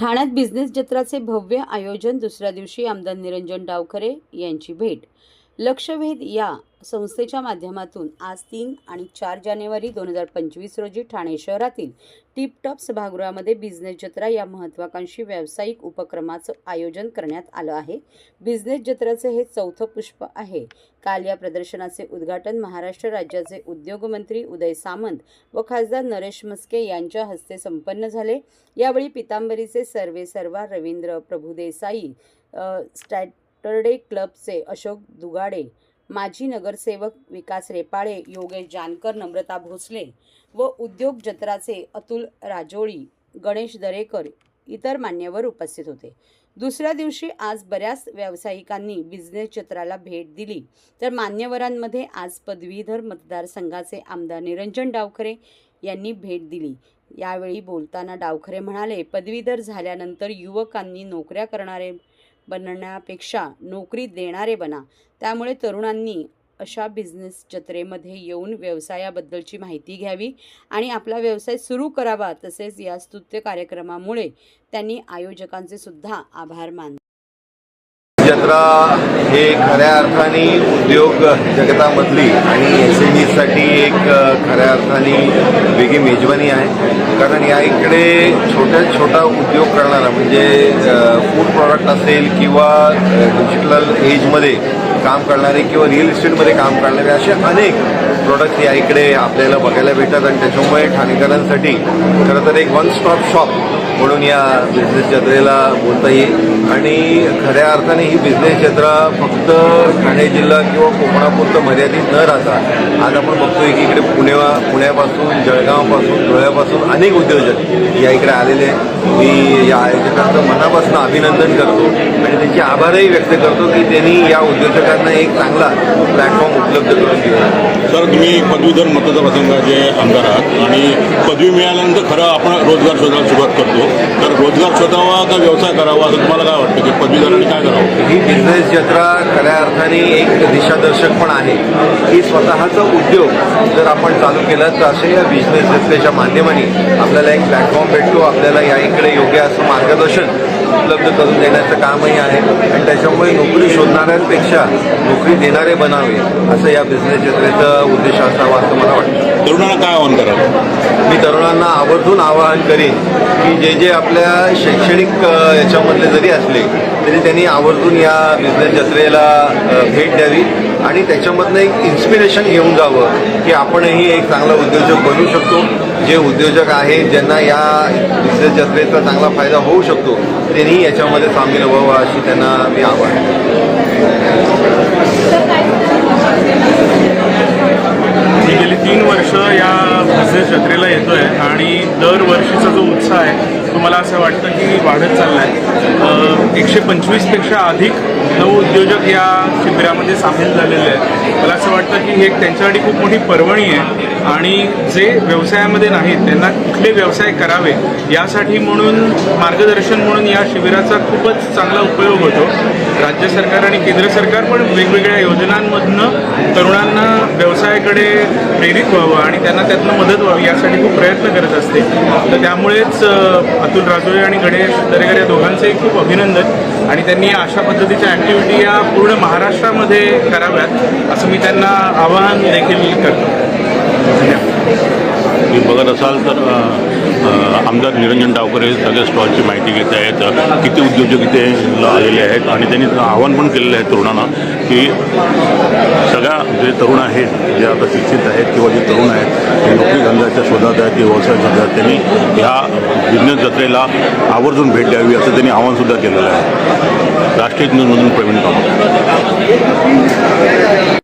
ठाण्यात बिझनेस जत्राचे भव्य आयोजन दुसऱ्या दिवशी आमदार निरंजन डावखरे यांची भेट. लक्षवेध या संस्थेच्या माध्यमातून आज तीन आणि चार जानेवारी दोन हजार पंचवीस रोजी ठाणे शहरातील टिपटॉप सभागृहामध्ये बिझनेस जत्रा या महत्त्वाकांक्षी व्यावसायिक उपक्रमाचं आयोजन करण्यात आलं आहे. बिझनेस जत्राचे हे चौथं पुष्प आहे. काल या प्रदर्शनाचे उद्घाटन महाराष्ट्र राज्याचे उद्योगमंत्री उदय सामंत व खासदार नरेश मस्के यांच्या हस्ते संपन्न झाले. यावेळी पितांबरीचे सर्वे सर्वा रवींद्र प्रभुदेसाई स्टॅटर्डे क्लबचे अशोक दुगाडे माजी नगरसेवक विकास रेपाळे योगेश जानकर नम्रता भोसले व उद्योग जत्राचे अतुल राजोळी गणेश दरेकर इतर मान्यवर उपस्थित होते. दुसऱ्या दिवशी आज बऱ्याच व्यावसायिकांनी बिझनेस जत्राला भेट दिली. तर मान्यवरांमध्ये आज पदवीधर मतदारसंघाचे आमदार निरंजन डावखरे यांनी भेट दिली. यावेळी बोलताना डावखरे म्हणाले पदवीधर झाल्यानंतर युवकांनी नोकऱ्या करणारे बनण्यापेक्षा नोकरी देणारे बना. त्यामुळे तरुणांनी अशा बिझनेस जत्रेमध्ये येऊन व्यवसायाबद्दलची माहिती घ्यावी आणि आपला व्यवसाय सुरू करावा तसेच या स्तुत्य कार्यक्रमामुळे त्यांनी आयोजकांचे सुद्धा आभार मानले. जत्रा हे खऱ्या अर्थाने उद्योग जगतामधली आणि एस एम ईसाठी एक खऱ्या अर्थाने वेगळी मेजवानी आहे. कारण या इकडे छोट्या छोटा उद्योग करणारा म्हणजे फूड प्रॉडक्ट असेल किंवा डिजिटल एजमध्ये काम करणारे किंवा रिअल इस्टेटमध्ये काम करणारे असे अनेक प्रोडक्ट या इकडे आपल्याला बघायला भेटतात आणि त्याच्यामुळे ठाणेकरांसाठी खरं तर एक वन स्टॉप शॉप म्हणून या बिझनेस जत्रेला बोलता येईल. आणि खऱ्या अर्थाने ही बिझनेस जत्रा फक्त ठाणे जिल्हा किंवा कोकणापुरतं मर्यादित न राहता आज आपण बघतोय की इकडे पुणे पुण्यापासून जळगावपासून धुळ्यापासून अनेक उद्योजक या इकडे आलेले मी या आयोजकांचं मनापासून अभिनंदन करतो आणि त्यांचे आभारही व्यक्त करतो की त्यांनी या उद्योजकांना एक चांगला प्लॅटफॉर्म उपलब्ध करून दिला. सर तुम्ही पदवीधर मतदारसंघाचे आमदार आहात आणि पदवी मिळाल्यानंतर खरं आपण रोजगार शोधायला सुरुवात करतो. तर रोजगार शोधावा का व्यवसाय करावा असं तुम्हाला काय वाटतं की पदवीधरांनी काय करावं? ही बिझनेस जत्रा खऱ्या अर्थाने एक दिशादर्शक पण आहे. की स्वतःचा उद्योग जर आपण चालू केला तर असे या बिझनेस जत्रेच्या माध्यमाने आपल्याला एक प्लॅटफॉर्म भेटतो आपल्याला या इकडे योग्य असं मार्गदर्शन उपलब्ध करून देण्याचं कामही आहे आणि त्याच्यामुळे नोकरी शोधणाऱ्यांपेक्षा नोकरी देणारे बनावे असं या बिझनेस जत्रेचा उद्देश असावा असं मला वाटतं. तरुणांना काय आव्हान करावं मी तरुणांना आवर्जून आवाहन करेन की जे जे आपल्या शैक्षणिक याच्यामधले जरी असले तरी त्यांनी आवर्जून या बिझनेस जत्रेला भेट द्यावी आणि त्याच्यामधनं एक इन्स्पिरेशन घेऊन जावं की आपणही एक चांगला उद्योजक बनू शकतो. जे उद्योजक आहेत ज्यांना या बिझनेस जत्रेचा चांगला फायदा होऊ शकतो त्यांनी याच्यामध्ये सामील व्हावं अशी त्यांना मी आवड मी गेली तीन वर्ष या बिझनेस जत्रेला येतो आहे आणि दरवर्षीचा जो उत्साह आहे तो मला असं वाटतं की वाढत चालला आहे एकशे पंचवीसपेक्षा अधिक नवउद्योजक या शिबिरामध्ये सामील झालेले आहेत. मला असं वाटतं की हे एक त्यांच्यासाठी खूप मोठी पर्वणी आहे. आणि जे व्यवसायामध्ये नाहीत त्यांना कुठले व्यवसाय करावे यासाठी म्हणून मार्गदर्शन म्हणून या शिबिराचा खूपच चांगला उपयोग होतो. राज्य सरकार आणि केंद्र सरकार पण वेगवेगळ्या योजनांमधनं तरुणांना व्यवसायाकडे प्रेरित व्हावं आणि त्यांना त्यातनं मदत व्हावी यासाठी खूप प्रयत्न करत असते. तर त्यामुळेच अतुल राजोळे आणि गणेश दरेकर या दोघांचंही खूप अभिनंदन आणि त्यांनी अशा पद्धतीच्या ॲक्टिव्हिटी या पूर्ण महाराष्ट्रामध्ये कराव्यात असं मी त्यांना आवाहन देखील करतो. तुम्ही बघत असाल तर आमदार निरंजन डावकरे सगळ्या स्टॉलची माहिती घेत आहेत. किती उद्योजक इथे आलेले आहेत आणि त्यांनी आव्हान पण केलेलं आहे तरुणांना की सगळ्या जे तरुण आहेत जे आता शिक्षित आहेत किंवा जे तरुण आहेत ते नोकरी धंद्याच्या शोधात आहेत ते व्यवसाय शोधात आहेत त्यांनी ह्या बिझनेस जत्रेला आवर्जून भेट द्यावी असं त्यांनी आव्हानसुद्धा केलेलं आहे. राष्ट्रीय न्यूजमधून प्रवीण कामत.